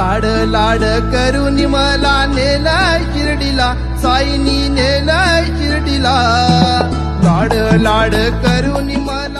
लाड लाड करून मला नेलाय शिर्डीला. साईनी नेलाय शिर्डीला. लाड लाड करून मला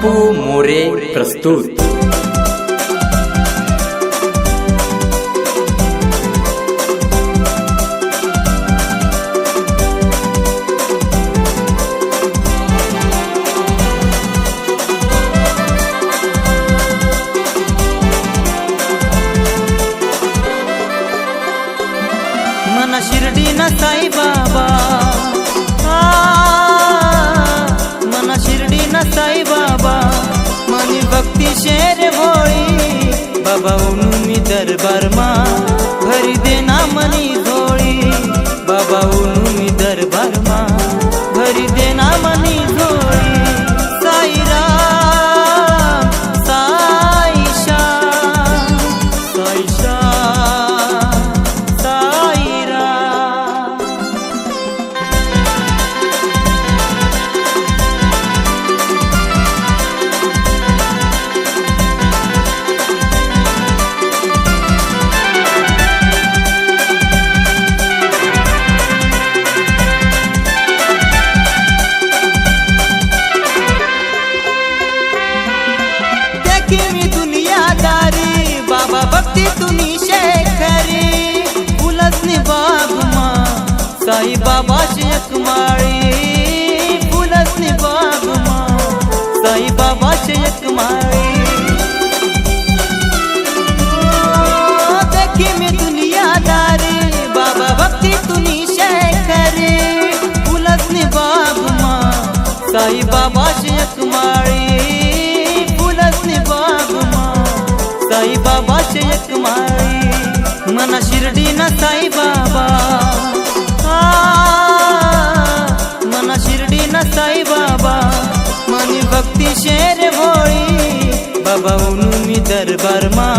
Papo Morê mana Na Shirdi na Saiba. 一些。बाबाची एकमाळी पुलस बागमा साई बाबाची एकमाळी देखी मी दुनियादारी, बाबा भक्ती तुनी शेखरे फुलसनी बागमा साई बाबाची एकमाळी फुलसनी बागमा साई बाबाची एकमाळी मना शिर्डी ना साई बाबा। ना साई बाबा मानी भक्ति शेर होई बाबा मी दरबार माँ